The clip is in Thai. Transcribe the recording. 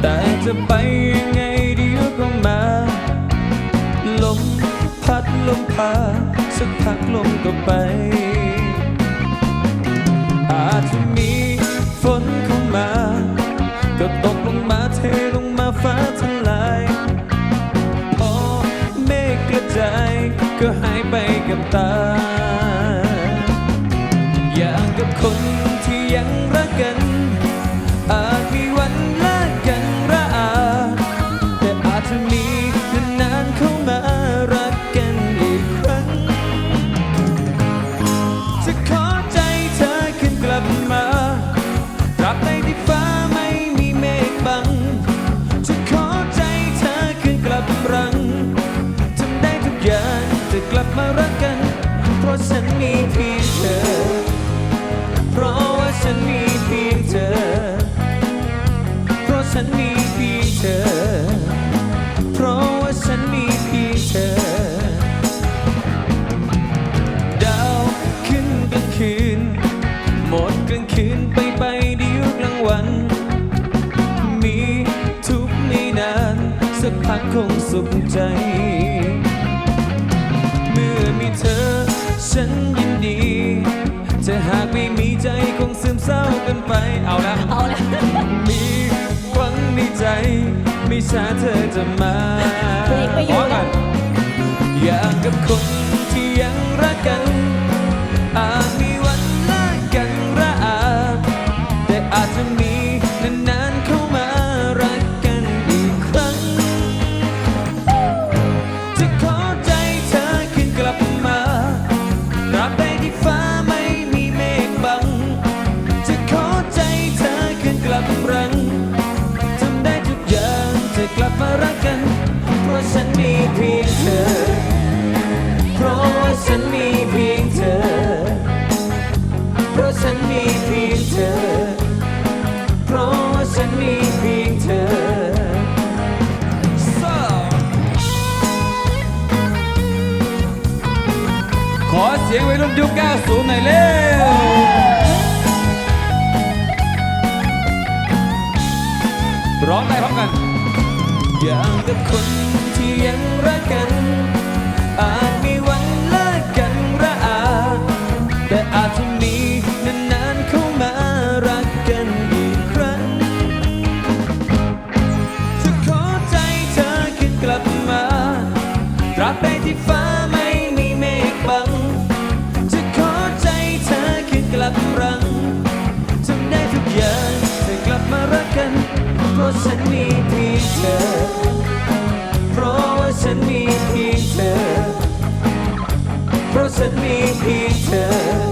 แต่จะไปยังไงเดี๋ยวก็มา ลมพัดลมพา สักพักลมก็ไป อาจจะมีฝนเข้ามา ก็ตกลงมาเทลงมาฟ้าทลายพอเมฆกระจายก็หายไปกับตา อย่างกับคน จะขอใจเธอขึ้นกลับมาตราบใดที่ฟ้าไม่มีเมฆบัง จะขอใจเธอขึ้นกลับรังทำได้ทุกอย่างจะกลับมารักกัน เพราะฉันมีเพียงเธอ เพราะว่าฉันมีเพียงเธอ เพราะฉันมีเพียงเธอ คงสุขใจ เมื่อมีเธอ ฉันยินดีจะหากไม่มีใจคงซึมเศร้ากันไปเอาละเอาละมีหวังในใจ ไม่ช้าเธอจะมาเบรกไม่อยู่แล้วอย่างกับคน ฉันมีเพียงเธอ เพราะว่าฉันมีเพียงเธอ เพราะฉันมีเพียงเธอ เพราะว่าฉันมีเพียงเธอขอเสียงวัยรุ่นยุค90หน่อยเร็วร้องได้พร้อมกัน อย่างกับคนที่ยังรักกัน อาจมีวันเลิกกันระอา แต่อาจจะมีนานๆเข้ามารักกันอีกครั้งจะขอใจเธอขึ้นกลับมาตราบใดที่ฟ้าไม่มีเมฆบัง จะขอใจเธอขึ้นกลับรังทำได้ทุกอย่างจะกลับมารักกันเพราะฉันมี doesn't mean he.